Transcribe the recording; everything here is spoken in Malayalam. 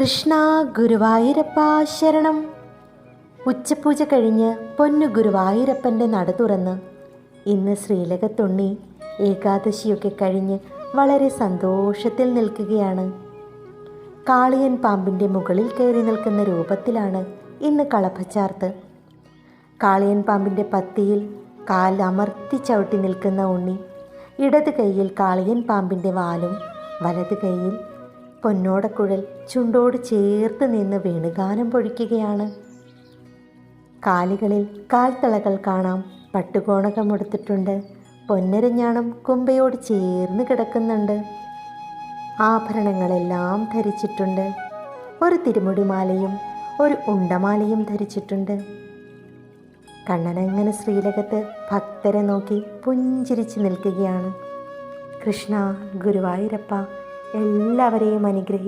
കൃഷ്ണ ഗുരുവായൂരപ്പ ശരണം. ഉച്ചപൂജ കഴിഞ്ഞ് പൊന്നു ഗുരുവായൂരപ്പന്റെ നട തുറന്ന് ഇന്ന് ശ്രീലകത്തുണ്ണി ഏകാദശിയൊക്കെ കഴിഞ്ഞ് വളരെ സന്തോഷത്തിൽ നിൽക്കുകയാണ്. കാളിയൻ പാമ്പിന്റെ മുകളിൽ കയറി നിൽക്കുന്ന രൂപത്തിലാണ് ഇന്ന് കളഭച്ചാർത്ത്. കാളിയൻ പാമ്പിന്റെ പത്തിയിൽ കാൽ അമർത്തി ചവിട്ടി നിൽക്കുന്ന ഉണ്ണി ഇടത് കൈയിൽ കാളിയൻ പാമ്പിന്റെ വാലും വലത് കൈയിൽ പൊന്നോടക്കുഴൽ ചുണ്ടോട് ചേർത്ത് നിന്ന് വേണുഗാനം പൊഴിക്കുകയാണ്. കാലുകളിൽ കാൽത്തളകൾ കാണാം പട്ടുകോണകമെടുത്തിട്ടുണ്ട്. പൊന്നരഞ്ഞാണം കുമ്പയോട് ചേർന്ന് കിടക്കുന്നുണ്ട്. ആഭരണങ്ങളെല്ലാം ധരിച്ചിട്ടുണ്ട്. ഒരു തിരുമുടിമാലയും ഒരു ഉണ്ടമാലയും ധരിച്ചിട്ടുണ്ട്. കണ്ണനങ്ങനെ ശ്രീലകത്ത് ഭക്തരെ നോക്കി പുഞ്ചിരിച്ചു നിൽക്കുകയാണ്. കൃഷ്ണ ഗുരുവായൂരപ്പ എല്ലാവരെയും അനുഗ്രഹി